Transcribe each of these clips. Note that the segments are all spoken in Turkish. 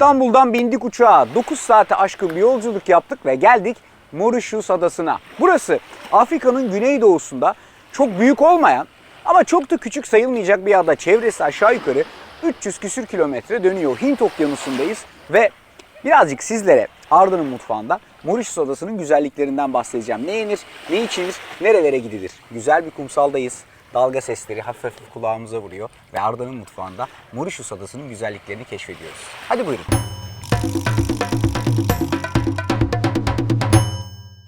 İstanbul'dan bindik uçağa. 9 saate aşkın bir yolculuk yaptık ve geldik Mauritius adasına. Burası Afrika'nın güneydoğusunda çok büyük olmayan ama çok da küçük sayılmayacak bir ada. Çevresi aşağı yukarı 300 küsür kilometre dönüyor. Hint okyanusundayız ve birazcık sizlere Arda'nın mutfağında Mauritius adasının güzelliklerinden bahsedeceğim. Ne yenir, ne içilir, nerelere gidilir? Güzel bir kumsaldayız. Dalga sesleri hafif hafif kulağımıza vuruyor ve Arda'nın mutfağında Mauritius adasının güzelliklerini keşfediyoruz. Hadi buyurun.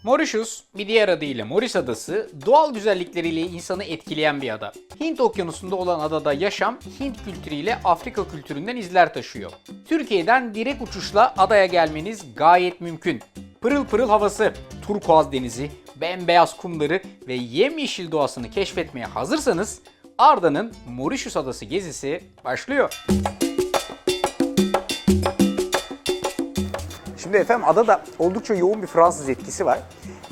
Mauritius, bir diğer adıyla Maurice Adası, doğal güzellikleriyle insanı etkileyen bir ada. Hint okyanusunda olan adada yaşam, Hint kültürüyle Afrika kültüründen izler taşıyor. Türkiye'den direkt uçuşla adaya gelmeniz gayet mümkün. Pırıl pırıl havası, turkuaz denizi, bembeyaz kumları ve yemyeşil doğasını keşfetmeye hazırsanız Arda'nın Mauritius Adası gezisi başlıyor. Şimdi efendim adada oldukça yoğun bir Fransız etkisi var.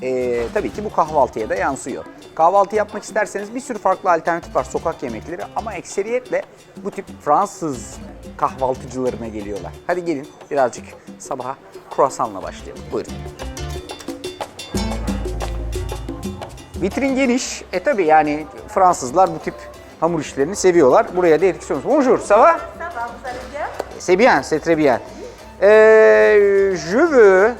Ee, tabii ki bu kahvaltıya da yansıyor. Kahvaltı yapmak isterseniz bir sürü farklı alternatif var sokak yemekleri ama ekseriyetle bu tip Fransız kahvaltıcılarına geliyorlar. Hadi gelin birazcık sabaha croissantla başlayalım. Buyurun. Vitrin geniş. E tabii yani Fransızlar bu tip hamur işlerini seviyorlar. Buraya da etkisiyoruz. Bonjour, ça va? Ça va, vous allez bien C'est bien, c'est très bien. Euh, je veux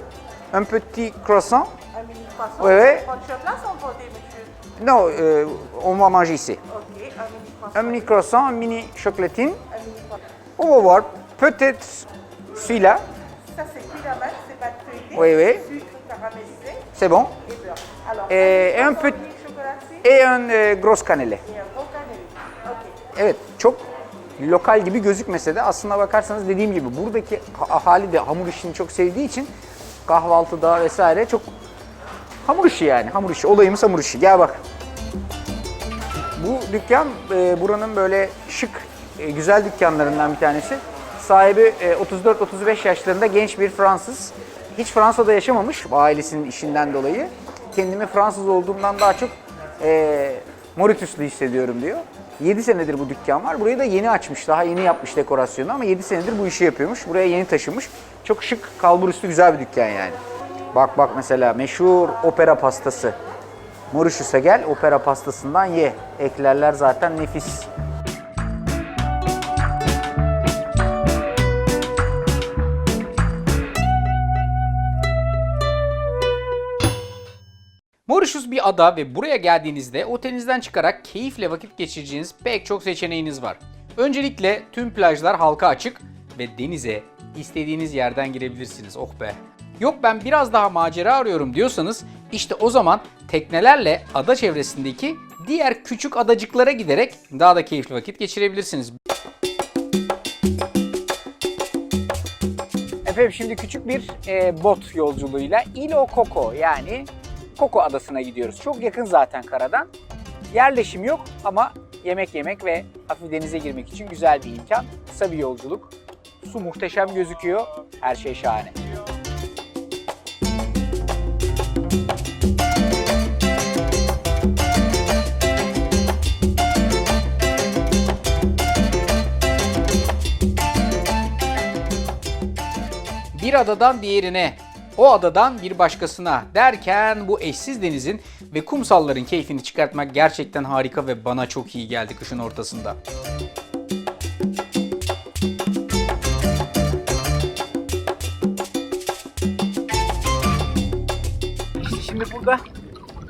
un petit croissant. Un mini croissant. Oui, oui. Sur place ou emporter, monsieur Non, euh, on va manger ici. Ok, un mini croissant. Un mini croissant, un mini chocolatine. Un mini croissant. On va voir. Peut-être celui-là. Ça, c'est cuit main, c'est pas feuilleté. Oui, oui. Sucre caramélisé C'est bon. et beurre. Alors, Et un chocolatier Et un euh, gros cannelé. et un gros cannelé. Ok. Evet, çok lokal gibi gözükmese de aslına bakarsanız dediğim gibi buradaki ha- ahali de hamur işini çok sevdiği için kahvaltıda vesaire çok hamur işi yani. Hamur işi. Olayımız hamur işi. Gel bak. Bu dükkan e, buranın böyle şık, e, güzel dükkanlarından bir tanesi. Sahibi e, 34-35 yaşlarında genç bir Fransız. Hiç Fransa'da yaşamamış ailesinin işinden dolayı. Kendimi Fransız olduğumdan daha çok e, Mauritius'lu hissediyorum diyor. 7 senedir bu dükkan var. Burayı da yeni açmış. Daha yeni yapmış dekorasyonu ama 7 senedir bu işi yapıyormuş. Buraya yeni taşımış. Çok şık, kalburüstü güzel bir dükkan yani. Bak bak mesela meşhur opera pastası. Mauritius'a gel, opera pastasından ye. Eklerler zaten nefis. Mauritius bir ada ve buraya geldiğinizde otelinizden çıkarak keyifle vakit geçireceğiniz pek çok seçeneğiniz var. Öncelikle tüm plajlar halka açık ve denize istediğiniz yerden girebilirsiniz. Oh be. Yok ben biraz daha macera arıyorum diyorsanız işte o zaman teknelerle ada çevresindeki diğer küçük adacıklara giderek daha da keyifli vakit geçirebilirsiniz. Efendim şimdi küçük bir e, bot yolculuğuyla Ilo Koko yani Koko adasına gidiyoruz. Çok yakın zaten karadan. Yerleşim yok ama yemek yemek ve hafif denize girmek için güzel bir imkan. Kısa bir yolculuk. Su muhteşem gözüküyor. Her şey şahane. Bir adadan diğerine, o adadan bir başkasına derken bu eşsiz denizin ve kumsalların keyfini çıkartmak gerçekten harika ve bana çok iyi geldi kışın ortasında. Şimdi burada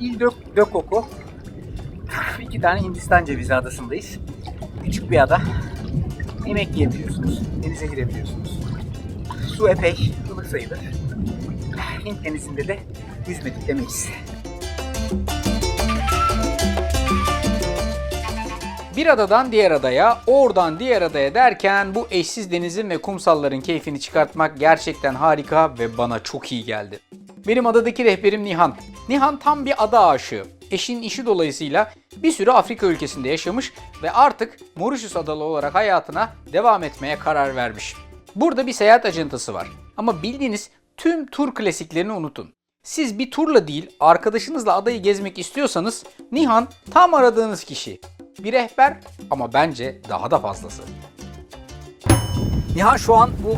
Il de Coco. İki tane Hindistan cevizi adasındayız. Küçük bir ada. Yemek yiyebiliyorsunuz. Denize girebiliyorsunuz. Su epey ılık sayılır. Hint denizinde de yüzmedik demeyiz. Bir adadan diğer adaya, oradan diğer adaya derken bu eşsiz denizin ve kumsalların keyfini çıkartmak gerçekten harika ve bana çok iyi geldi. Benim adadaki rehberim Nihan. Nihan tam bir ada aşığı. Eşinin işi dolayısıyla bir süre Afrika ülkesinde yaşamış ve artık Mauritius adalı olarak hayatına devam etmeye karar vermiş. Burada bir seyahat acentası var. Ama bildiğiniz tüm tur klasiklerini unutun. Siz bir turla değil, arkadaşınızla adayı gezmek istiyorsanız Nihan tam aradığınız kişi. Bir rehber ama bence daha da fazlası. Nihan şu an bu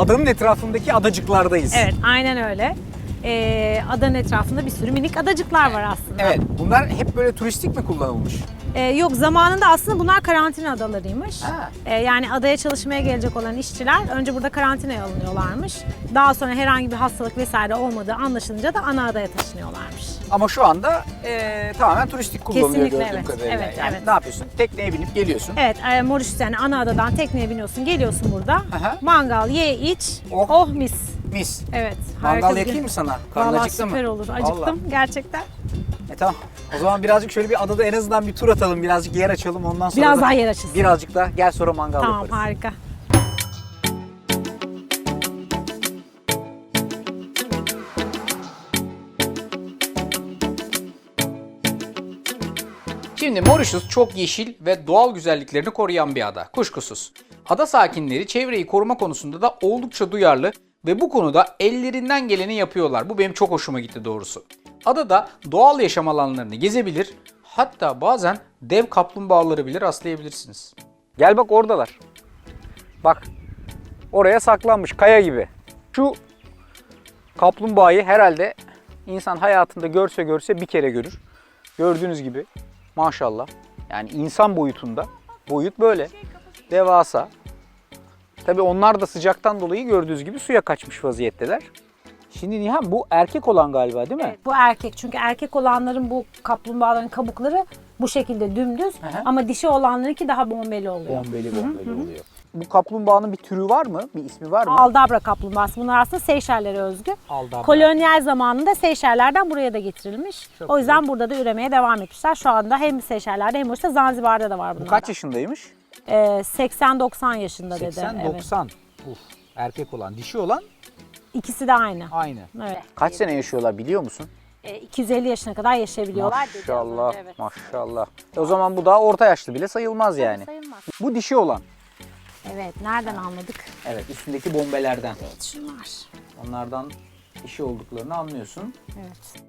adanın etrafındaki adacıklardayız. Evet, aynen öyle. Ee, adanın etrafında bir sürü minik adacıklar var aslında. Evet. Bunlar hep böyle turistik mi kullanılmış? Ee, yok zamanında aslında bunlar karantina adalarıymış. Ha. Ee, yani adaya çalışmaya gelecek olan işçiler önce burada karantinaya alınıyorlarmış. Daha sonra herhangi bir hastalık vesaire olmadığı anlaşılınca da ana adaya taşınıyorlarmış. Ama şu anda eee, tamamen turistik kullanılıyor Kesinlikle, gördüğüm evet. kadarıyla. Evet, yani evet. ne yapıyorsun? Tekneye binip geliyorsun. Evet, e, Mauritius yani ana adadan tekneye biniyorsun, geliyorsun burada. Aha. Mangal, ye, iç, Oh. oh, mis. Mis. Evet, Mangal yakayım mı sana? Karnın Vallahi acıktı mı? süper olur. Acıktım Vallahi. gerçekten. Tamam. O zaman birazcık şöyle bir adada en azından bir tur atalım. Birazcık yer açalım. Ondan sonra Biraz da daha yer açılsın. Birazcık daha gel sonra mangal Tamam, yaparız. harika. Şimdi Mauritius çok yeşil ve doğal güzelliklerini koruyan bir ada, kuşkusuz. Ada sakinleri çevreyi koruma konusunda da oldukça duyarlı ve bu konuda ellerinden geleni yapıyorlar. Bu benim çok hoşuma gitti doğrusu. Adada doğal yaşam alanlarını gezebilir, hatta bazen dev kaplumbağaları bile rastlayabilirsiniz. Gel bak oradalar. Bak. Oraya saklanmış kaya gibi. Şu kaplumbağayı herhalde insan hayatında görse görse bir kere görür. Gördüğünüz gibi maşallah. Yani insan boyutunda. Boyut böyle. Devasa. Tabi onlar da sıcaktan dolayı gördüğünüz gibi suya kaçmış vaziyetteler. Şimdi Nihan bu erkek olan galiba değil mi? Evet, bu erkek. Çünkü erkek olanların bu kaplumbağaların kabukları bu şekilde dümdüz hı. ama dişi olanlarınki daha bombeli oluyor. Bombeli bombeli oluyor. Bu kaplumbağanın bir türü var mı? Bir ismi var mı? Aldabra kaplumbağası. Bunlar aslında Seyşellere özgü. Aldabra. Kolonyal zamanında Seyşeller'den buraya da getirilmiş. Çok o yüzden burada da üremeye devam etmişler. Şu anda hem Seyşeller'de hem Mauritius'ta Zanzibar'da da var Bu bunlar. kaç yaşındaymış? Ee, 80-90 yaşında dedi. 80 Evet. 90. Uf, erkek olan, dişi olan İkisi de aynı. aynı. Evet. Kaç sene yaşıyorlar biliyor musun? Ee, 250 yaşına kadar yaşayabiliyorlar dedi az Maşallah, evet. maşallah. E o zaman bu daha orta yaşlı bile sayılmaz yani. Sayılmaz. Bu dişi olan. Evet, nereden anladık? Evet, üstündeki bombelerden. Evet, şunlar. Onlardan dişi olduklarını anlıyorsun. Evet.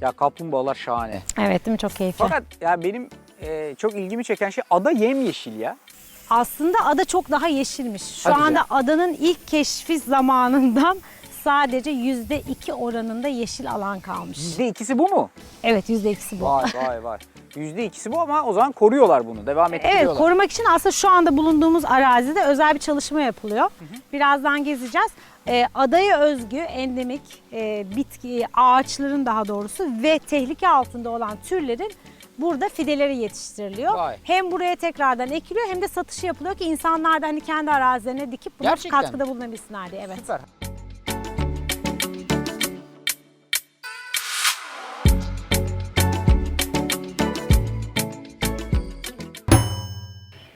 Ya kaplumbağalar şahane. Evet, değil mi? Çok keyifli. Fakat ya benim e, çok ilgimi çeken şey ada yemyeşil ya. Aslında ada çok daha yeşilmiş. Şu Hadi anda canım. adanın ilk keşfi zamanından sadece yüzde iki oranında yeşil alan kalmış. Yüzde ikisi bu mu? Evet, yüzde ikisi bu. Vay vay vay. Yüzde ikisi bu ama o zaman koruyorlar bunu. Devam ettiriyorlar. Evet, korumak için aslında şu anda bulunduğumuz arazide özel bir çalışma yapılıyor. Birazdan gezeceğiz. Ee, adaya özgü endemik e, bitki, ağaçların daha doğrusu ve tehlike altında olan türlerin burada fideleri yetiştiriliyor. Vay. Hem buraya tekrardan ekiliyor hem de satışı yapılıyor ki insanlar da hani kendi arazilerine dikip buna Gerçekten mi? katkıda bulunabilsinler diye. Evet. Süper.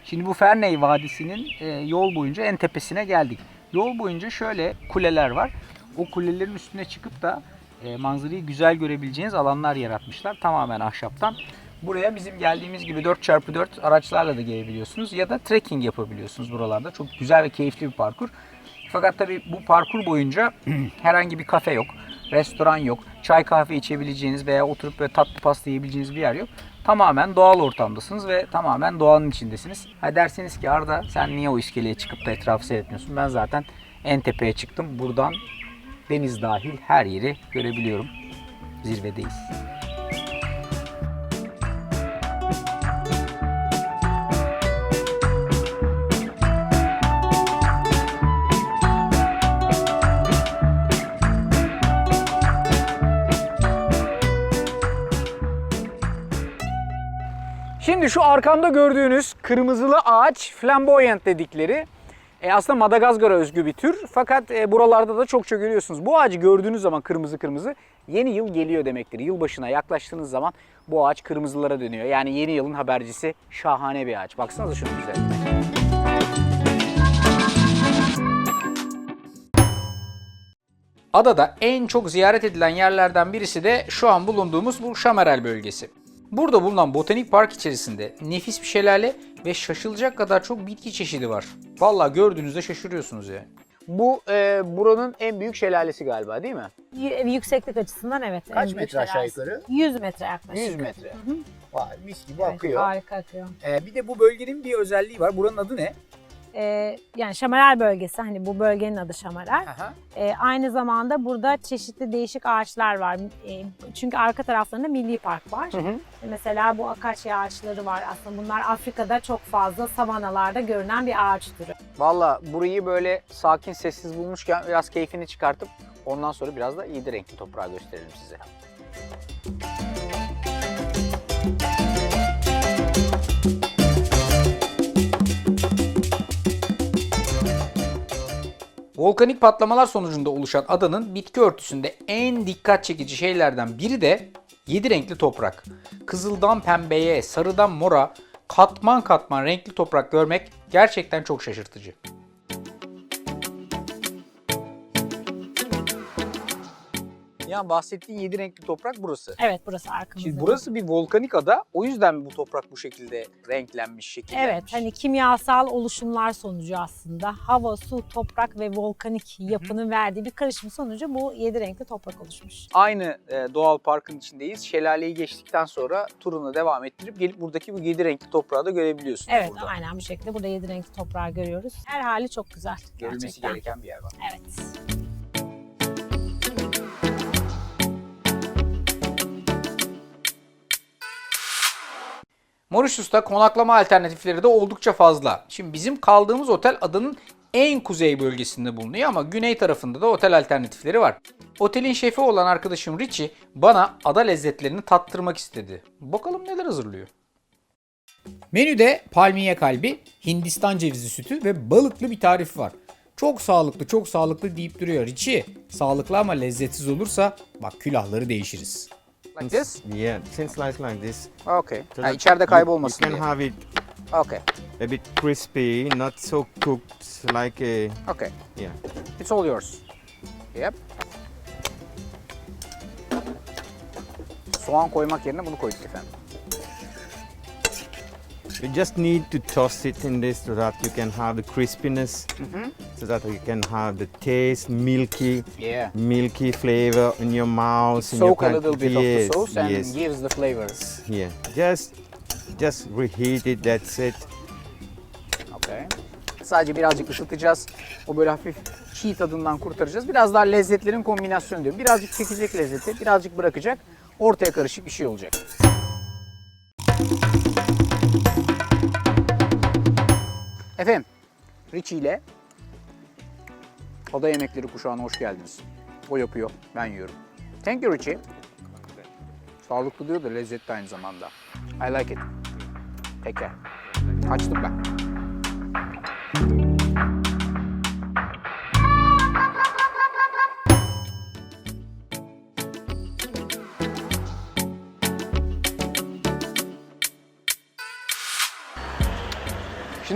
Şimdi bu Ferney Vadisi'nin e, yol boyunca en tepesine geldik. Yol boyunca şöyle kuleler var. O kulelerin üstüne çıkıp da e, manzarayı güzel görebileceğiniz alanlar yaratmışlar. Tamamen ahşaptan. Buraya bizim geldiğimiz gibi 4x4 araçlarla da gelebiliyorsunuz ya da trekking yapabiliyorsunuz buralarda. Çok güzel ve keyifli bir parkur. Fakat tabii bu parkur boyunca herhangi bir kafe yok, restoran yok, çay kahve içebileceğiniz veya oturup böyle tatlı pasta yiyebileceğiniz bir yer yok. Tamamen doğal ortamdasınız ve tamamen doğanın içindesiniz. Ha derseniz ki Arda sen niye o iskeleye çıkıp da etrafı seyretmiyorsun? Ben zaten en tepeye çıktım. Buradan deniz dahil her yeri görebiliyorum. Zirvedeyiz. Şimdi şu arkamda gördüğünüz kırmızılı ağaç flamboyant dedikleri e, aslında Madagaskar'a özgü bir tür. Fakat e, buralarda da çokça görüyorsunuz. Bu ağacı gördüğünüz zaman kırmızı kırmızı yeni yıl geliyor demektir. Yılbaşına yaklaştığınız zaman bu ağaç kırmızılara dönüyor. Yani yeni yılın habercisi şahane bir ağaç. Baksanıza şunu güzelliğine. Adada en çok ziyaret edilen yerlerden birisi de şu an bulunduğumuz bu Şamerel bölgesi. Burada bulunan botanik park içerisinde nefis bir şelale ve şaşılacak kadar çok bitki çeşidi var. Vallahi gördüğünüzde şaşırıyorsunuz ya. Bu e, buranın en büyük şelalesi galiba değil mi? Y- Yükseklik açısından evet. Kaç en büyük metre aşağı şelalesi. yukarı? 100 metre yaklaşık. 100 metre. Vay, mis gibi Evet, akıyor. Harika akıyor. Ee, bir de bu bölgenin bir özelliği var. Buranın adı ne? Ee, yani Şamaral bölgesi hani bu bölgenin adı Şamaral. Aha. Ee, aynı zamanda burada çeşitli değişik ağaçlar var. Ee, çünkü arka taraflarında milli park var. hı. Mesela bu akasya ağaçları var. Aslında bunlar Afrika'da çok fazla savanalarda görünen bir ağaç türü. Valla burayı böyle sakin sessiz bulmuşken biraz keyfini çıkartıp ondan sonra biraz da yedi renkli toprağı gösterelim size. Volkanik patlamalar sonucunda oluşan adanın bitki örtüsünde en dikkat çekici şeylerden biri de 7 renkli toprak. Kızıldan pembeye, sarıdan mora, katman katman renkli toprak görmek gerçekten çok şaşırtıcı. Ya bahsettiğin yedi renkli toprak burası. Evet burası arkamızda. Şimdi burası bir volkanik ada. O yüzden bu toprak bu şekilde renklenmiş, şekillenmiş? Evet hani kimyasal oluşumlar sonucu aslında hava, su, toprak ve volkanik yapının verdiği bir karışım sonucu bu yedi renkli toprak oluşmuş. Aynı e, doğal parkın içindeyiz. Şelaleyi geçtikten sonra turunu devam ettirip gelip buradaki bu yedi renkli toprağı da görebiliyorsunuz Evet burada. aynen bu şekilde burada yedi renkli toprağı görüyoruz. Her hali çok güzel Görülmesi gerçekten. gereken bir yer var. Evet. Mauritius'ta konaklama alternatifleri de oldukça fazla. Şimdi bizim kaldığımız otel adanın en kuzey bölgesinde bulunuyor ama güney tarafında da otel alternatifleri var. Otelin şefi olan arkadaşım Richie bana ada lezzetlerini tattırmak istedi. Bakalım neler hazırlıyor. Menüde palmiye kalbi, Hindistan cevizi sütü ve balıklı bir tarif var. Çok sağlıklı, çok sağlıklı deyip duruyor Richie. Sağlıklı ama lezzetsiz olursa bak külahları değişiriz. Like this? Yeah, thin slice like this. Okay. So Ha, that içeride kaybolmasın You can have it Okay. a bit crispy, not so cooked like a Okay. yeah. It's all yours. Yep. Soğan koymak yerine bunu koyduk efendim. You just need to toss it in this so that you can have the crispiness, so that you can have the taste, milky, Yeah. milky flavor in your mouth. in your Soak a little bit of the Yes, sauce and yes, gives the flavor. yeah. Just, just reheat it. That's it. Okay. Sadece birazcık ısıtacağız. O böyle hafif çiğ tadından kurtaracağız. Biraz daha lezzetlerin kombinasyonu diyorum. Birazcık çekecek lezzeti, birazcık bırakacak. Ortaya karışık bir şey olacak. Efendim, Richie ile Ada Yemekleri kuşağına hoş geldiniz. O yapıyor, ben yiyorum. Thank you Richie. Sağlıklı diyor da lezzetli aynı zamanda. I like it. Take care. Açtım ben.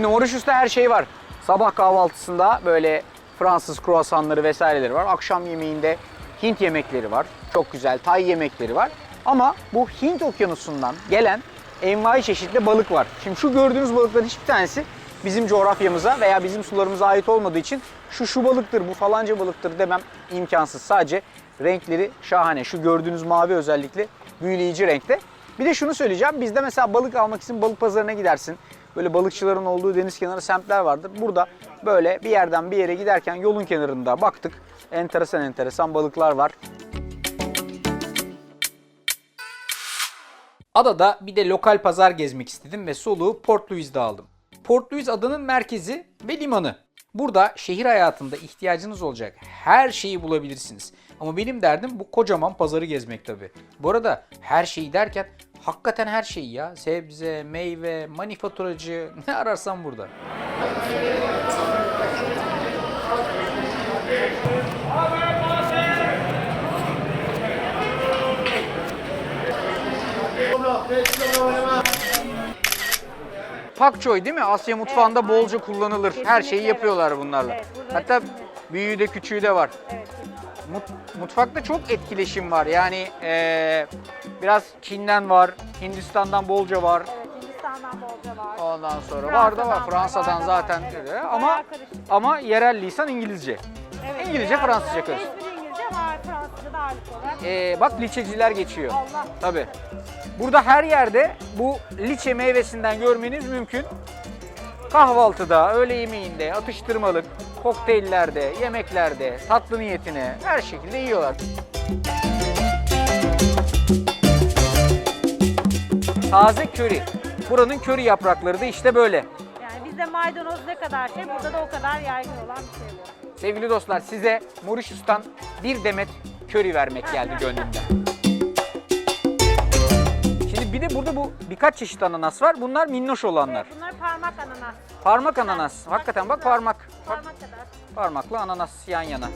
Şimdi Mauritius'ta her şey var. Sabah kahvaltısında böyle Fransız kruvasanları vesaireleri var. Akşam yemeğinde Hint yemekleri var. Çok güzel Tay yemekleri var. Ama bu Hint okyanusundan gelen envai çeşitli balık var. Şimdi şu gördüğünüz balıkların hiçbir tanesi bizim coğrafyamıza veya bizim sularımıza ait olmadığı için şu şu balıktır, bu falanca balıktır demem imkansız. Sadece renkleri şahane. Şu gördüğünüz mavi özellikle büyüleyici renkte. Bir de şunu söyleyeceğim. Bizde mesela balık almak için balık pazarına gidersin. Böyle balıkçıların olduğu deniz kenarı semtler vardır. Burada böyle bir yerden bir yere giderken yolun kenarında baktık. Enteresan enteresan balıklar var. Adada bir de lokal pazar gezmek istedim ve soluğu Port Louis'de aldım. Port Louis adanın merkezi ve limanı. Burada şehir hayatında ihtiyacınız olacak her şeyi bulabilirsiniz. Ama benim derdim bu kocaman pazarı gezmek tabi. Bu arada her şeyi derken hakikaten her şeyi ya. Sebze, meyve, manifaturacı ne ararsan burada. Pak choy değil mi? Asya mutfağında bolca kullanılır. Her şeyi kesinlikle yapıyorlar evet. bunlarla. Evet, Hatta büyüğü de küçüğü de var. Evet. Mut- mutfakta çok etkileşim var. Yani eee, biraz Çin'den var, Hindistan'dan bolca var. Evet, Hindistan'dan bolca var. Ondan sonra var da var. Fransa'dan var, zaten var. Evet, ama ama yerel lisan İngilizce. Evet, İngilizce, Fransızca karışık. İngilizce var, Fransızca da ağırlıklı olarak. Ee, bak liçeciler geçiyor. Allah. Tabii. Burada her yerde bu liçe meyvesinden görmeniz mümkün. Kahvaltıda, öğle yemeğinde, atıştırmalık, kokteyllerde, yemeklerde, tatlı niyetine her şekilde yiyorlar. Taze köri. Buranın köri yaprakları da işte böyle. Yani bizde maydanoz ne kadar şey, burada da o kadar yaygın olan bir şey bu. Sevgili dostlar size Mauritius'tan bir demet köri vermek geldi gönlümden. Bir de burada bu birkaç çeşit ananas var. Bunlar minnoş olanlar. Bunlar parmak ananas. Parmak ananas. Hakikaten bak parmak. Bak Parmak kadar. parmakla ananas yan yana.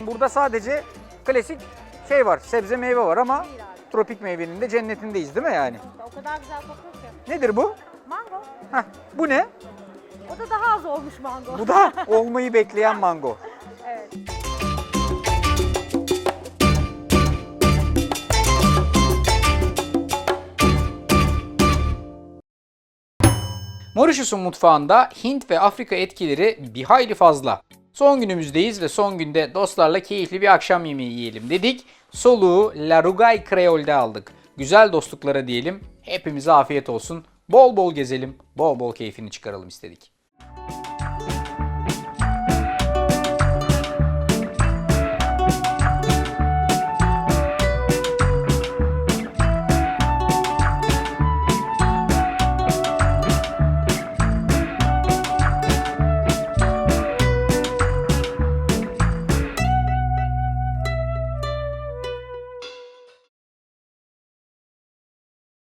Burada sadece klasik şey var, sebze meyve var ama tropik meyvenin de cennetindeyiz değil mi yani? O kadar güzel kokuyor ki. Nedir bu? Mango. Heh, bu ne? O da daha az olmuş mango. Bu da olmayı bekleyen mango. Evet. Mauritius'un mutfağında Hint ve Afrika etkileri bir hayli fazla. Son günümüzdeyiz ve son günde dostlarla keyifli bir akşam yemeği yiyelim dedik. Soluğu La Rugay Creole'de aldık. Güzel dostluklara diyelim. Hepimize afiyet olsun. Bol bol gezelim, bol bol keyfini çıkaralım istedik.